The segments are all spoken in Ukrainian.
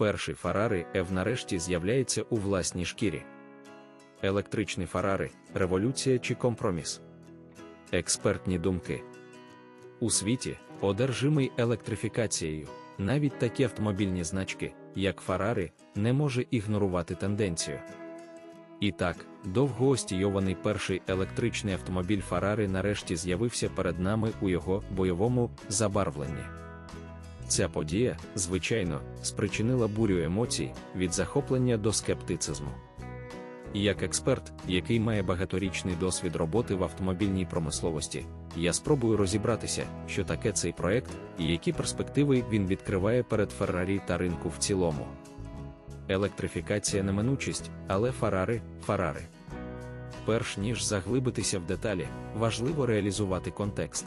Перший Фарари F нарешті з'являється у власній шкірі. Електричний Фарари революція чи компроміс. Експертні думки. У світі, одержимий електрифікацією, навіть такі автомобільні значки, як Фарари, не може ігнорувати тенденцію. І так, довго остійований перший електричний автомобіль Фарари нарешті з'явився перед нами у його бойовому забарвленні. Ця подія, звичайно, спричинила бурю емоцій від захоплення до скептицизму. Як експерт, який має багаторічний досвід роботи в автомобільній промисловості, я спробую розібратися, що таке цей проект і які перспективи він відкриває перед Феррарі та ринку в цілому. Електрифікація неминучість, але Фарари Фарари. Перш ніж заглибитися в деталі, важливо реалізувати контекст.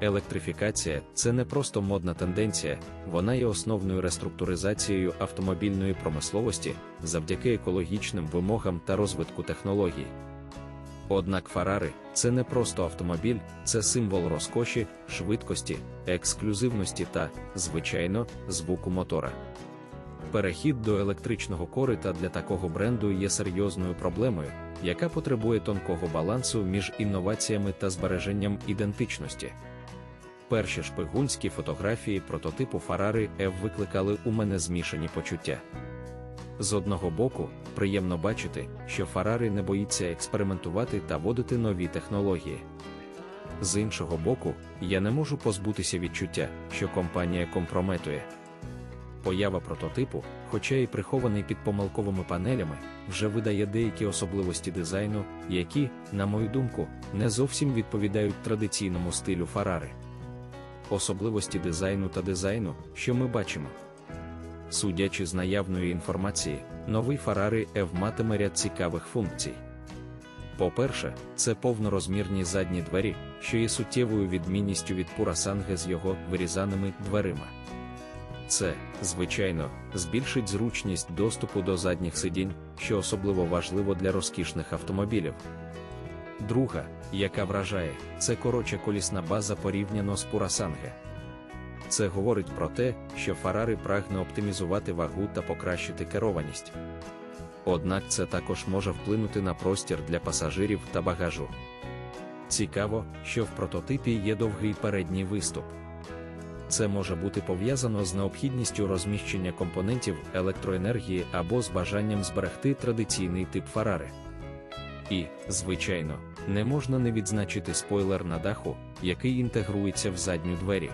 Електрифікація це не просто модна тенденція, вона є основною реструктуризацією автомобільної промисловості завдяки екологічним вимогам та розвитку технологій. Однак Фарари це не просто автомобіль, це символ розкоші, швидкості, ексклюзивності та, звичайно, звуку мотора. Перехід до електричного корита для такого бренду є серйозною проблемою, яка потребує тонкого балансу між інноваціями та збереженням ідентичності. Перші шпигунські фотографії прототипу Фарари F викликали у мене змішані почуття. З одного боку, приємно бачити, що Фарари не боїться експериментувати та вводити нові технології. З іншого боку, я не можу позбутися відчуття, що компанія компрометує. Поява прототипу, хоча й прихований під помилковими панелями, вже видає деякі особливості дизайну, які, на мою думку, не зовсім відповідають традиційному стилю Фарари. Особливості дизайну та дизайну, що ми бачимо. Судячи з наявної інформації, новий Ferrari F матиме ряд цікавих функцій. По-перше, це повнорозмірні задні двері, що є суттєвою відмінністю від Пурасанге з його вирізаними дверима. Це, звичайно, збільшить зручність доступу до задніх сидінь, що особливо важливо для розкішних автомобілів. Друга, яка вражає, це коротша колісна база порівняно з Пурасанге. Це говорить про те, що Фарари прагне оптимізувати вагу та покращити керованість. Однак це також може вплинути на простір для пасажирів та багажу. Цікаво, що в прототипі є довгий передній виступ. Це може бути пов'язано з необхідністю розміщення компонентів електроенергії або з бажанням зберегти традиційний тип Фарари. І, звичайно, не можна не відзначити спойлер на даху, який інтегрується в задню двері.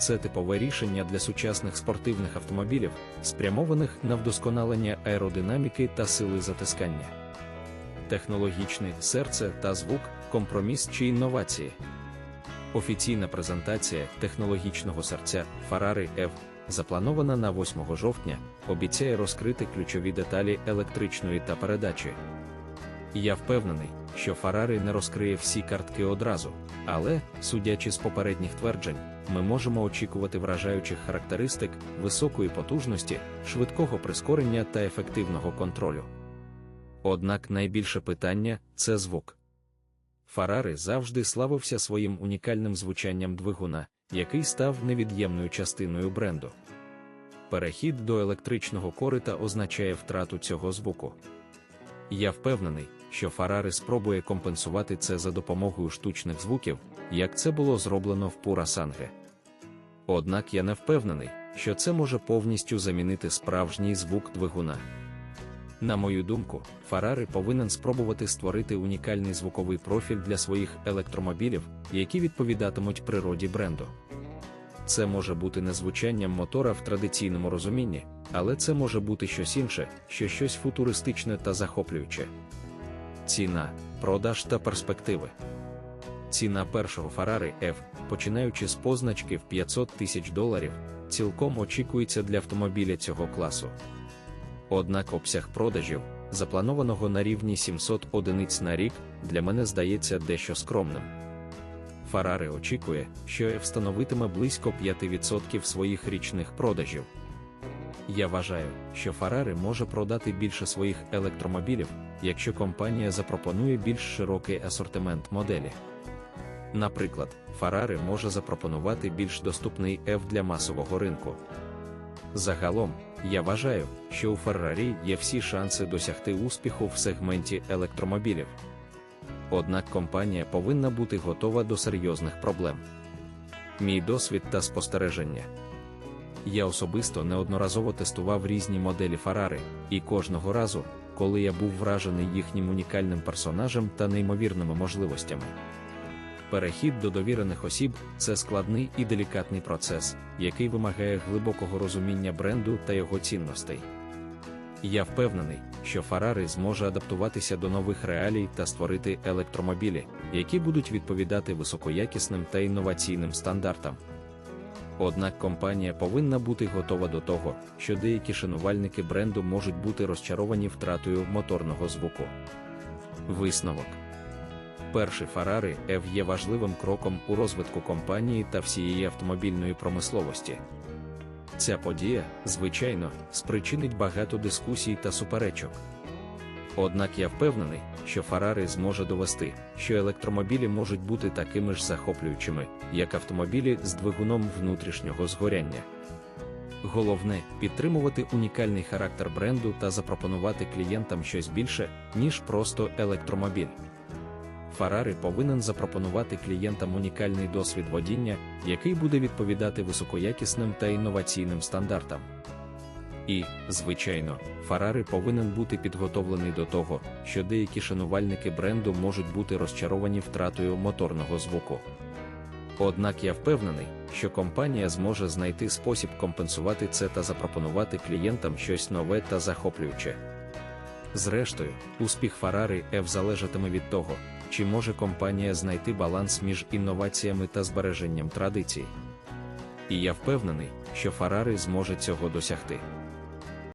Це типове рішення для сучасних спортивних автомобілів, спрямованих на вдосконалення аеродинаміки та сили затискання. Технологічне серце та звук, компроміс чи інновації. Офіційна презентація технологічного серця Ferrari F, запланована на 8 жовтня, обіцяє розкрити ключові деталі електричної та передачі. Я впевнений, що Ferrari не розкриє всі картки одразу, але, судячи з попередніх тверджень, ми можемо очікувати вражаючих характеристик, високої потужності, швидкого прискорення та ефективного контролю. Однак найбільше питання це звук. Фарари завжди славився своїм унікальним звучанням двигуна, який став невід'ємною частиною бренду. Перехід до електричного корита означає втрату цього звуку. Я впевнений, що Фарари спробує компенсувати це за допомогою штучних звуків, як це було зроблено в Пурасанге. Однак я не впевнений, що це може повністю замінити справжній звук двигуна. На мою думку, Фарари повинен спробувати створити унікальний звуковий профіль для своїх електромобілів, які відповідатимуть природі бренду. Це може бути не звучанням мотора в традиційному розумінні, але це може бути щось інше, що щось футуристичне та захоплююче. Ціна, продаж та перспективи. Ціна першого Ferrari F, починаючи з позначки в 500 тисяч доларів, цілком очікується для автомобіля цього класу. Однак обсяг продажів, запланованого на рівні 700 одиниць на рік, для мене здається дещо скромним. Ferrari очікує, що F становитиме близько 5% своїх річних продажів. Я вважаю, що Ferrari може продати більше своїх електромобілів, якщо компанія запропонує більш широкий асортимент моделі. Наприклад, Ferrari може запропонувати більш доступний F для масового ринку. Загалом, я вважаю, що у Феррарі є всі шанси досягти успіху в сегменті електромобілів. Однак компанія повинна бути готова до серйозних проблем. Мій досвід та спостереження. Я особисто неодноразово тестував різні моделі Фарари, і кожного разу, коли я був вражений їхнім унікальним персонажем та неймовірними можливостями. Перехід до довірених осіб це складний і делікатний процес, який вимагає глибокого розуміння бренду та його цінностей. Я впевнений, що Фарари зможе адаптуватися до нових реалій та створити електромобілі, які будуть відповідати високоякісним та інноваційним стандартам. Однак компанія повинна бути готова до того, що деякі шанувальники бренду можуть бути розчаровані втратою моторного звуку. Висновок Перший Ferrari F є важливим кроком у розвитку компанії та всієї автомобільної промисловості. Ця подія, звичайно, спричинить багато дискусій та суперечок. Однак я впевнений, що Ferrari зможе довести, що електромобілі можуть бути такими ж захоплюючими, як автомобілі з двигуном внутрішнього згоряння. Головне підтримувати унікальний характер бренду та запропонувати клієнтам щось більше, ніж просто електромобіль. Ferrari повинен запропонувати клієнтам унікальний досвід водіння, який буде відповідати високоякісним та інноваційним стандартам. І, звичайно, Ferrari повинен бути підготовлений до того, що деякі шанувальники бренду можуть бути розчаровані втратою моторного звуку. Однак я впевнений, що компанія зможе знайти спосіб компенсувати це та запропонувати клієнтам щось нове та захоплююче. Зрештою, успіх Ferrari F залежатиме від того, чи може компанія знайти баланс між інноваціями та збереженням традицій. І я впевнений, що Ferrari зможе цього досягти.